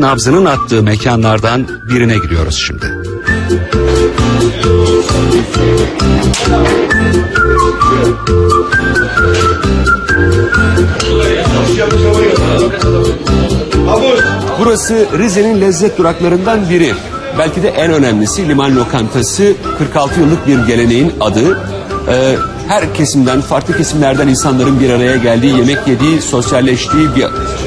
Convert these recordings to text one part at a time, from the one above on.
nabzının attığı mekanlardan birine gidiyoruz şimdi. Burası Rize'nin lezzet duraklarından biri. Belki de en önemlisi liman lokantası 46 yıllık bir geleneğin adı. Ee, her kesimden, farklı kesimlerden insanların bir araya geldiği, yemek yediği, sosyalleştiği bir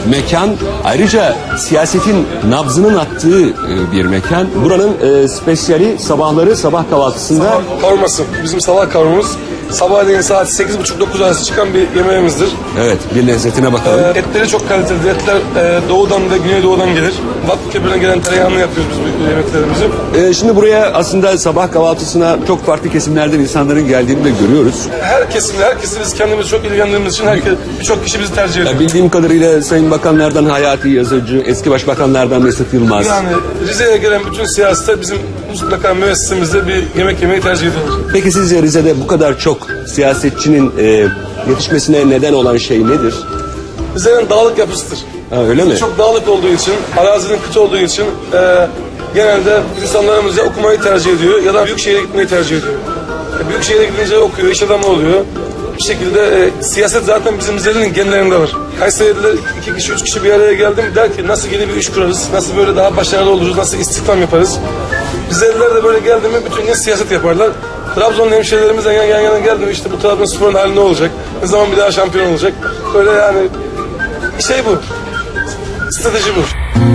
mekan. Ayrıca siyasetin nabzının attığı e, bir mekan. Buranın e, spesiyali sabahları sabah kahvaltısında Kavurması. Bizim sabah kavurmamız. Sabahleyin saat 8.30-9 arası çıkan bir yemeğimizdir. evet bir lezzetine bakalım. Ee, etleri çok kaliteli. Etler e, doğudan ve güneydoğudan gelir. Vakfı Kebir'den gelen tereyağını yapıyoruz biz bu yemeklerimizi. Ee, şimdi buraya aslında sabah kahvaltısına çok farklı kesimlerden insanların geldiğini de görüyoruz. Her kesimle, herkesi biz kendimiz çok ilgilendiğimiz için herkes, birçok kişi bizi tercih ediyor. Ya bildiğim kadarıyla Sayın Bakanlardan Hayati Yazıcı, eski Başbakanlardan Mesut Yılmaz. Yani Rize'ye gelen bütün siyasetler bizim mutlaka müessesemizde bir yemek yemeyi tercih ediyorlar. Peki sizce Rize'de bu kadar çok siyasetçinin e, yetişmesine neden olan şey nedir? Rize'nin dağlık yapısıdır. Ha, öyle mi? Çok dağlık olduğu için, arazinin kıt olduğu için e, genelde insanlarımız ya okumayı tercih ediyor ya da büyük şehire gitmeyi tercih ediyor. E, büyük şehire gidince okuyor, iş adamı oluyor. Bir şekilde e, siyaset zaten bizim Rize'nin genlerinde var. Kayseri'de iki kişi, üç kişi bir araya geldi mi der ki nasıl yeni bir iş kurarız, nasıl böyle daha başarılı oluruz, nasıl istihdam yaparız. Rizeliler de böyle geldi mi bütün gün siyaset yaparlar. Trabzon'un hemşehrilerimizle yan, yan yana geldi mi işte bu Trabzonspor'un hali ne olacak, ne zaman bir daha şampiyon olacak. Böyle yani şey bu, strateji bu.